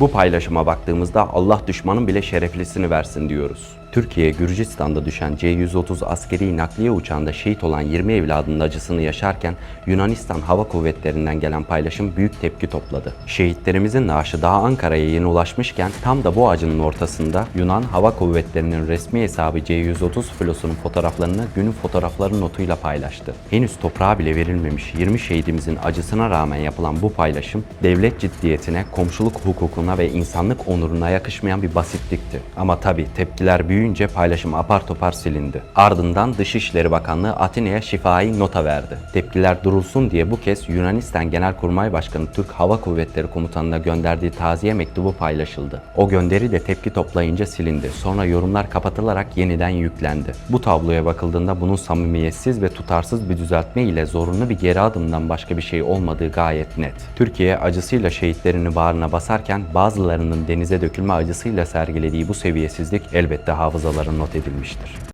Bu paylaşıma baktığımızda Allah düşmanın bile şereflisini versin diyoruz. Türkiye, Gürcistan'da düşen C-130 askeri nakliye uçağında şehit olan 20 evladının acısını yaşarken Yunanistan Hava Kuvvetleri'nden gelen paylaşım büyük tepki topladı. Şehitlerimizin naaşı daha Ankara'ya yeni ulaşmışken tam da bu acının ortasında Yunan Hava Kuvvetleri'nin resmi hesabı C-130 filosunun fotoğraflarını günün fotoğrafları notuyla paylaştı. Henüz toprağa bile verilmemiş 20 şehidimizin acısına rağmen yapılan bu paylaşım devlet ciddiyetine, komşuluk hukukuna ve insanlık onuruna yakışmayan bir basitlikti. Ama tabi tepkiler büyüyünce paylaşım apar topar silindi. Ardından Dışişleri Bakanlığı Atina'ya şifai nota verdi. Tepkiler durulsun diye bu kez Yunanistan Genelkurmay Başkanı Türk Hava Kuvvetleri Komutanı'na gönderdiği taziye mektubu paylaşıldı. O gönderi de tepki toplayınca silindi. Sonra yorumlar kapatılarak yeniden yüklendi. Bu tabloya bakıldığında bunun samimiyetsiz ve tutarsız bir düzeltme ile zorunlu bir geri adımdan başka bir şey olmadığı gayet net. Türkiye acısıyla şehitlerini bağrına basarken bazılarının denize dökülme acısıyla sergilediği bu seviyesizlik elbette hafızalara not edilmiştir.